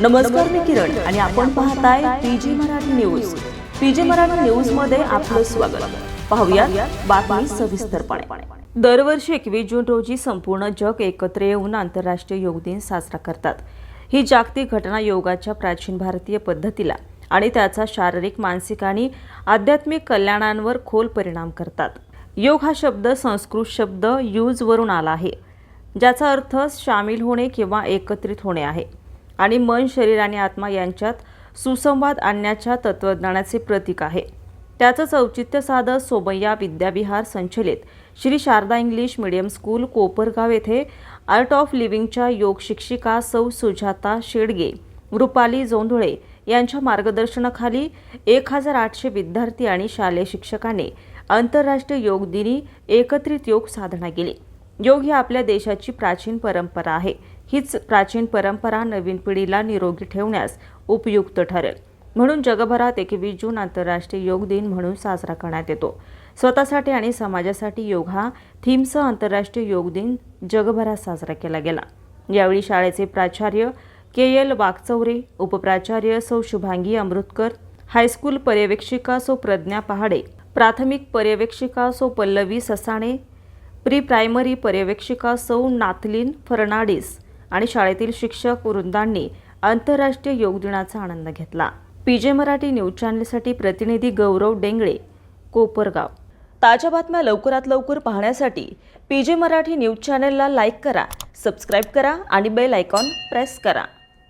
नमस्कार मी किरण आणि आपण पाहताय PG Marathi news. PG Marathi न्यूजमध्ये आपलं स्वागत. पाहूया बातमी सविस्तरपणे. दरवर्षी एकवीस जून रोजी संपूर्ण जग एकत्र येऊन आंतरराष्ट्रीय योग दिन साजरा करतात. ही जागतिक घटना योगाच्या प्राचीन भारतीय पद्धतीला आणि त्याचा शारीरिक मानसिक आणि आध्यात्मिक कल्याणांवर खोल परिणाम करतात. योग हा शब्द संस्कृत शब्द यूजवरून आला आहे ज्याचा अर्थ सामील होणे किंवा एकत्रित होणे आहे. आणि मन शरीर आणि आत्मा यांच्यात सुसंवाद आणण्याच्या तत्त्वज्ञानाचे प्रतीक आहे. त्याचंच औचित्य साधत सोमय्या विद्याविहार संचलित Shri Sharada English medium school Kopargaon येथे आर्ट ऑफ लिव्हिंगच्या योग शिक्षिका सौ सुजाता शेडगे रुपाली जोंधुळे यांच्या मार्गदर्शनाखाली एक हजार आठशे विद्यार्थी आणि शालेय शिक्षकांनी आंतरराष्ट्रीय योग दिनी एकत्रित योग साधना केली. योग ही आपल्या देशाची प्राचीन परंपरा आहे. हीच प्राचीन परंपरा नवीन पिढीला निरोगी ठेवण्यास उपयुक्त ठरेल. म्हणून जगभरात एकवीस जून आंतरराष्ट्रीय योग दिन म्हणून साजरा करण्यात येतो. स्वतःसाठी आणि समाजासाठी योग हा थीमसह आंतरराष्ट्रीय योग दिन जगभरात साजरा केला गेला. यावेळी शाळेचे प्राचार्य के एल वागचौरे उपप्राचार्य सौ शुभांगी अमृतकर हायस्कूल पर्यवेक्षिका सौ प्रज्ञा पहाडे प्राथमिक पर्यवेक्षिका सौ पल्लवी ससाणे प्री प्रायमरी पर्यवेक्षिका सौ नाथलीन फर्नाडिस आणि शाळेतील शिक्षक वृंदांनी आंतरराष्ट्रीय योग दिनाचा आनंद घेतला. पीजे मराठी न्यूज चॅनलसाठी प्रतिनिधी गौरव डेंगळे कोपरगाव. ताज्या बातम्या लवकरात लवकर पाहण्यासाठी पीजे मराठी न्यूज चॅनलला लाईक करा सबस्क्राईब करा आणि बेल आयकॉन प्रेस करा.